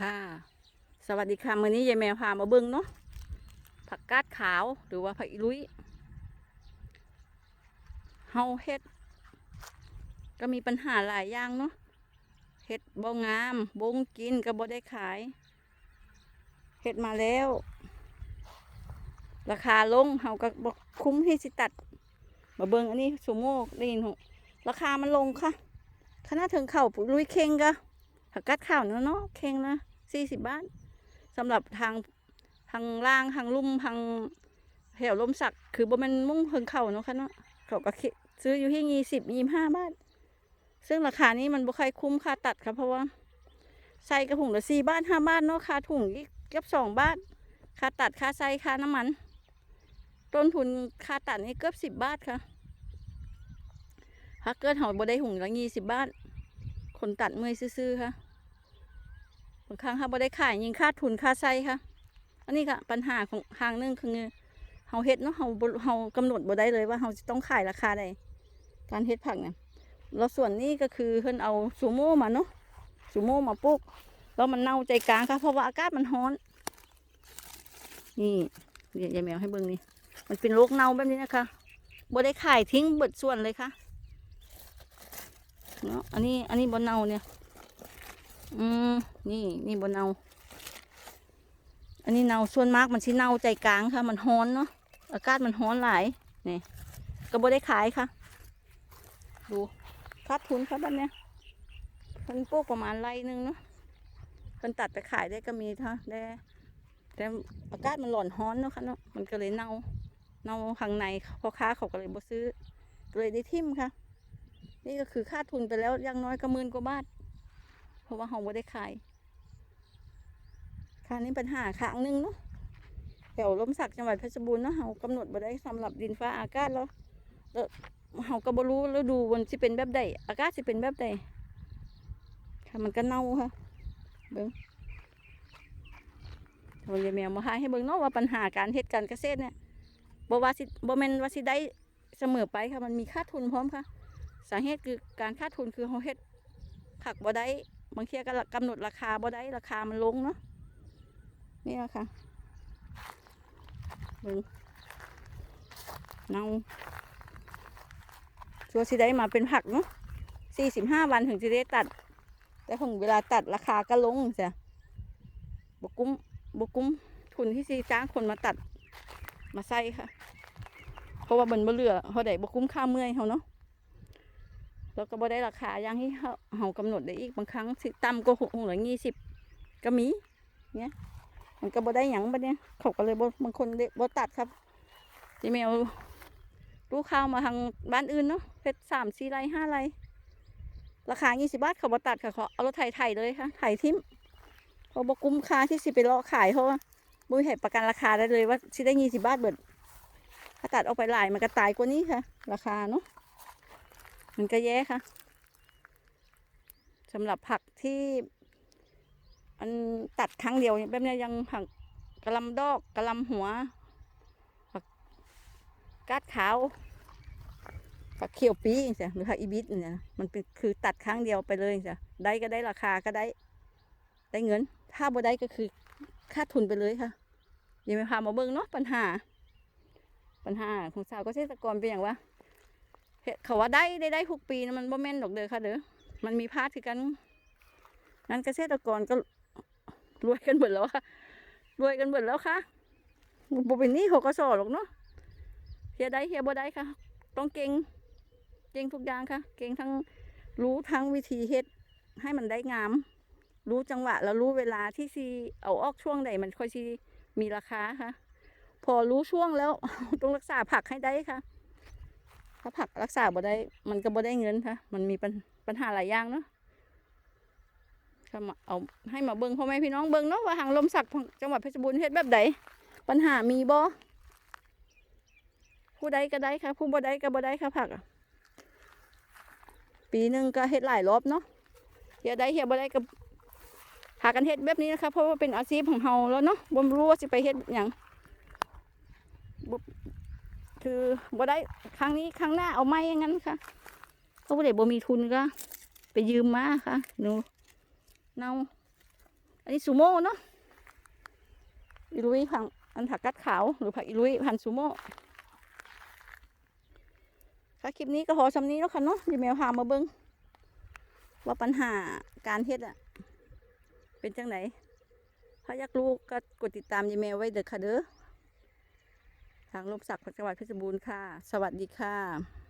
ค่ะ สวัสดีค่ะมื้อนี้ยายแมวพามาเบิ้งเนาะผักกาดขาวหรือว่าผักลุยเฮาเฮ็ด ก็มีปัญหาหลายอย่างเนาะเฮ็ดบ่งามบงกินก็บ่ได้ขายเฮ็ดมาแล้ว ราคาลงเฮาก็บ่คุ้มที่สิตัดมาเบิ่งอันนี้สุโมกได้ยินหราคามันลงค่ะขนาดถึงเข่าลุยเค็งก็ ผักกาดขาวเนาะเนาะเข่งละสี่สิบบาทสำหรับทางทางล่างทางลุ่มทางแถวลมสักคือบ่มันมุ่งเพิ่งเข่าเนาะค่ะเนาะเขาก็ซื้ออยู่ที่ยี่สิบยี่ห้าบาท ซึ่งราคานี้มันบ่ค่อยคุ้มค่าตัดค่ะเพราะว่าใส่กระถุงละสี่บาทห้าบาทเนาะค่าถุงอีกเกือบสองบาทค่าตัดค่าใส่ค่าน้ำมัน ต้นทุนค่าตัดนี่เกือบสิบบาทค่ะถ้าเกิดเฮาบ่ได้ถุงละยี่สิบบาท คนตัดเมื่อยซื่อๆค่ะ บางครั้งค่ะบ่ได้ขายยิงค่าทุนค่าใช้ค่ะ อันนี้ค่ะปัญหาของทางหนึงคือเฮาเฮ็ดเนาะเฮาเฮากำหนดบ่ได้เลยว่าเฮาจะต้องขายราคาใดการเฮ็ดผักเนี่ยแล้วส่วนนี้ก็คือเพิ่นเอาซูโม่มาเนาะซูโม่มาปลูกแล้วมันเน่าใจกลางค่ะเพราะว่าอากาศมันร้อน นี่เดี๋ยวยายแมวให้เบิ่งนี่มันเป็นโรคเน่าแบบนี้นะคะบ่ได้ขายทิ้งเบิดส่วนเลยค่ะเนาะอันนี้อันนี้บ่เน่าเนี่ย อืม นี่นี่บนเนาอันนี้เนาส่วนมากมันสิเนาใจกลางค่ะ มันฮ้อนเนาะอากาศมันฮ้อนหลายนี่ก็บ่ได้ขายค่ะ ดูขาดทุนครับบ้านเนี้ยเพิ่นปลูกประมาณไรหนึงเนาะเพิ่นตัดไปขายได้ก็มีท่าได้แต่อากาศมันร้อนฮ้อนเนาะค่ะเนาะมันก็เลยเน่าเน่าข้างในพ่อค้าเขาก็เลยบ่ซื้อก็เลยได้ทิ่มค่ะ นี่ก็คือค่าทุนไปแล้วอยังน้อยก็หมื่นกว่าบาท เพราะว่าเราไม่ได้ขายค่านี้ปัญหาขางหนึงเนาะแถวลมสักจังหวัดเพชรบูรณ์เนาะเรากำหนดบ่ได้สำหรับดินฟ้าอากาศแล้วแล้วเราก็บ่รู้ฤดูมันสิเป็นแบบใดอากาศสิเป็นแบบใดค่ะมันก็เน่าค่ะเบิ่งวันยายแมวมาให้ให้เบิ่งเนาะว่าปัญหาการเฮ็ดการเกษตรเนี่ยบ่ว่าสิบ่แม่นว่าสิได้เสมอไปค่ะมันมีค่าทุนพร้อมค่ะ สาเหตุคือการค่าทุนคือเราเฮ็ดผักบ่ได้ บางทีก็กำหนดราคาบ่ได้ราคามันลงเนาะนี่แหละค่ะเบิ่งเนาชัวร์สิได้มาเป็นผักเนาะสี่สิบห้าวันถึงจะได้ตัด แต่ของเวลาตัดราคาก็ลงจ้ะบกุ้มบกุ้มทุนที่ซีจ้างคนมาตัดมาใส่ค่ะ เพราะว่ามันบ่เหลือเขาได้บกุ้มค่าเมื่อยเขาเนาะ แล้วก็บ่ได้ราคาอย่างที่เขาเขากำหนดได้อีกบางครั้งสิต่ำก็หกหรือยี่สิบก็มีเนี่ยมันก็บ่ได้หยังบัดเนี้ยเขาก็เลยบบางคนเด็บ่ตัดครับจีแมวลูกข้าวมาทางบ้านอื่นเนาะเพชรสามสี่ไรห้าไรราคายี่สิบาทเขาบ่ตัดค่ะเขาเอารถไถไถเลยค่ะไถทิมเพราบ่คุ้มค่าที่สิไปเลาะขายเพราะว่าบ่มีเหตุประกันราคาได้เลยว่าสิได้ยี่สิบาทเบิดถ้าตัดออกไปหลายมันก็ตายกว่านี้ค่ะ ราคาเนาะ มันก็แย่ค่ะสำหรับผักที่มันตัดครั้งเดียวแบบนี้ยังผักกระลำดอกกระลำหัวผักกาดขาวผักเขียวปีจ้ะหรือผักอีบิสเนี่ยมันเป็นคือตัดครั้งเดียวไปเลยจ้ะได้ก็ได้ราคาก็ได้ ได้เงิน ถ้าบ่ได้ก็คือค่าทุนไปเลยค่ะยังไม่พามาเบิ่งเนาะปัญหา ปัญหาของชาวเกษตรกรเป็นอย่างว่า เขาว่าได้ได้ได้ทุกปีนะมันบ่แม่นดอกเด้อค่ะเด้อมันมีพลาดคือกันนั้นเกษตรกรก็รวยกันหมดแล้วค่ะรวยกันหมดแล้วค่ะบ่เป็นนี้เขาก็สอหรอกเนาะเฮียได้เฮียบ่ได้ค่ะ ต้องเก่งเก่งทุกอย่างค่ะ เก่งทั้งรู้ทั้งวิธีเฮ็ดให้มันได้งาม รู้จังหวะ แล้วรู้เวลาที่ซีเอาออกช่วงใดมันค่อยซีมีราคาค่ะ พอรู้ช่วงแล้วต้องรักษาผักให้ได้ค่ะ ถ้าผักรักษาบ่ได้ มันก็บ่ได้เงินค่ะ มันมีปัญปัญหาหลายอย่างเนาะก็มาเอาให้มาเบิ่งพ่อแม่พี่น้องเบิ่งเนาะว่าหางลมสักจังหวัดเพชรบูรณ์เฮ็ดแบบใดปัญหามีบ่ผู้ใดก็ได้ค่ะ ผู้บ่ได้ก็บ่ได้ค่ะผักอะปีหนึ่งก็เฮ็ดหลายรอบเนาะเฮียได้เฮียบ่ได้ก็หากันเฮ็ดแบบนี้นะคะเพราะว่าเป็นอาชีพของเฮาแล้วเนาะบ่รู้ว่าสิไปเฮ็ดหยัง คือบ่ได้ครั้งนี้ครั้งหน้าเอาไม่อย่างนั้นค่ะเพราะว่าเด็กบ่มีทุนก็ ไปยืมมาค่ะหนูเนาอันนี้ซูโม่เนาะอิลุยพังอันผักกัดขาวหรือผักอิลุยพันซูโม่ค่ะคลิปนี้ก็พอสำนี้แล้วค่ะเนาะยีแมวพามาเบิ้งว่าปัญหาการเฮ็ดอะเป็นจังไหนถ้าอยากรู้ก็กดติดตามยีแมวไว้เด้อค่ะเด้อ ลมศักดิ์จังหวัดเพชรบูรณ์ค่ะ สวัสดีค่ะ